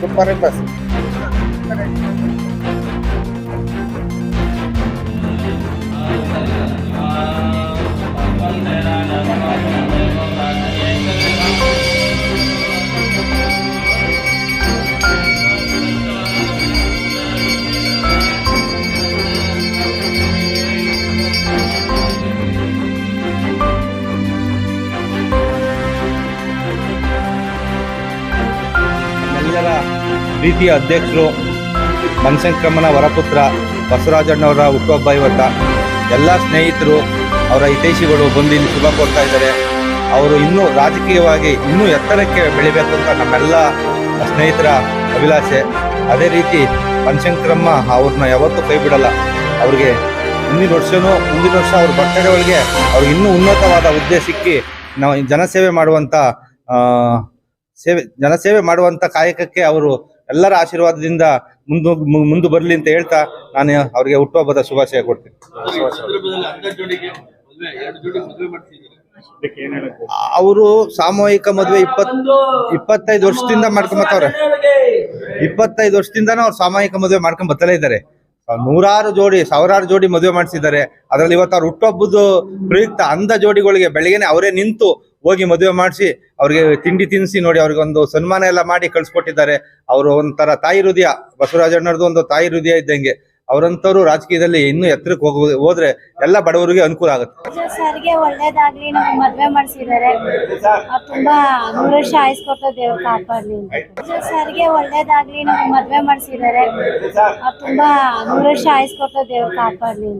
¿Qué parre pasa? ನಮ್ಮೆಲ್ಲರ ರೀತಿಯ ಅಧ್ಯಕ್ಷರು ಮನಸಂಕ್ರಮಣ ವರಪುತ್ರ ಬಸವರಾಜಣ್ಣವರ ಹುಟ್ಟುಹಬ್ಬ ಇವತ್ತ. ಎಲ್ಲ ಸ್ನೇಹಿತರು, ಅವರ ಹಿತೈಷಿಗಳು ಬಂದು ಇಲ್ಲಿ ಶುಭ ಕೊಡ್ತಾ ಇದ್ದಾರೆ. ಅವರು ಇನ್ನೂ ರಾಜಕೀಯವಾಗಿ ಇನ್ನೂ ಎತ್ತರಕ್ಕೆ ಬೆಳಿಬೇಕು ಅಂತ ನಮ್ಮೆಲ್ಲ ಸ್ನೇಹಿತರ ಅಭಿಲಾಷೆ. ಅದೇ ರೀತಿ ಪಂಚಂಕ್ರಮ್ಮ ಅವ್ರನ್ನ ಯಾವತ್ತೂ ಕೈ ಬಿಡಲ್ಲ. ಅವ್ರಿಗೆ ಮುಂದಿನ ವರ್ಷನೂ, ಮುಂದಿನ ವರ್ಷ ಅವ್ರ ಬರ್ತಡೆ ಒಳಗೆ ಅವ್ರಿಗೆ ಇನ್ನೂ ಉನ್ನತವಾದ ಹುದ್ದೆ ಸಿಕ್ಕಿ ನಾವು ಜನಸೇವೆ ಮಾಡುವಂಥ ಸೇವೆ, ಜನಸೇವೆ ಮಾಡುವಂತ ಕಾಯಕಕ್ಕೆ ಅವರು ಎಲ್ಲರ ಆಶೀರ್ವಾದದಿಂದ ಮುಂದು ಮುಂದೆ ಬರಲಿ ಅಂತ ಹೇಳ್ತಾ ನಾನು ಅವರಿಗೆ ಹುಟ್ಟುಹಬ್ಬದ ಶುಭಾಶಯ ಕೊಡ್ತೀನಿ. ಅವರು ಸಾಮೂಹಿಕ ಮದುವೆ ಇಪ್ಪತ್, ಇಪ್ಪತ್ತೈದು ವರ್ಷದಿಂದ ಮಾಡ್ಕೊಂಬತ್ತವ್ರೆ ಇಪ್ಪತ್ತೈದು ವರ್ಷದಿಂದನೂ ಅವ್ರು ಸಾಮೂಹಿಕ ಮದುವೆ ಮಾಡ್ಕೊಂಡ್ ಬತ್ತಲೇ ಇದ್ದಾರೆ. ನೂರಾರು ಜೋಡಿ, ಸಾವಿರಾರು ಜೋಡಿ ಮದುವೆ ಮಾಡಿಸಿದ್ದಾರೆ. ಅದ್ರಲ್ಲಿ ಇವತ್ತು ಅವ್ರು ಹುಟ್ಟುಹಬ್ಬದ ಪ್ರಯುಕ್ತ ಅಂಧ ಜೋಡಿಗಳಿಗೆ ಬೆಳಗ್ಗೆನೆ ಅವರೇ ನಿಂತು ಹೋಗಿ ಮದುವೆ ಮಾಡಿಸಿ, ಅವ್ರಿಗೆ ತಿಂಡಿ ತಿನ್ನಿಸಿ ನೋಡಿ ಅವ್ರಿಗೆ ಒಂದು ಸನ್ಮಾನ ಎಲ್ಲ ಮಾಡಿ ಕಳ್ಸಿಕೊಟ್ಟಿದ್ದಾರೆ. ಅವರು ಒಂಥರ ತಾಯಿ ಹೃದಯ ಬಸವರಾಜಣ್ಣರದು ಒಂದು ತಾಯಿ ಹೃದಯ ಇದ್ದಂಗೆ. ಅವರಂತವ್ರು ರಾಜಕೀಯದಲ್ಲಿ ಇನ್ನೂ ಎತ್ತರಕ್ಕೆ ಹೋಗ, ಹೋದ್ರೆ ಎಲ್ಲ ಬಡವರಿಗೆ ಅನುಕೂಲ ಆಗುತ್ತೆ. ಸರ್ಗೆ ಒಳ್ಳೇದಾಗ್ಲಿ, ನಮ್ಗೆ ಮದ್ವೆ ಮಾಡಿಸಿದ್ದಾರೆ. ತುಂಬಾ ನೂರು ವರ್ಷ ಆಯುಸ್ ಕೊಟ್ಟು ದೇವ್ರು ಕಾಪಾಡ್ಲಿ ಸರ್ಗೆ ಒಳ್ಳೇದಾಗ್ಲಿ, ನಮ್ಗೆ ಮದ್ವೆ ಮಾಡಿಸಿದ್ದಾರೆ. ತುಂಬಾ ನೂರು ವರ್ಷ ಆಯುಸ್ ಕೊಟ್ಟು ಕಾಪಾಡ್ಲಿ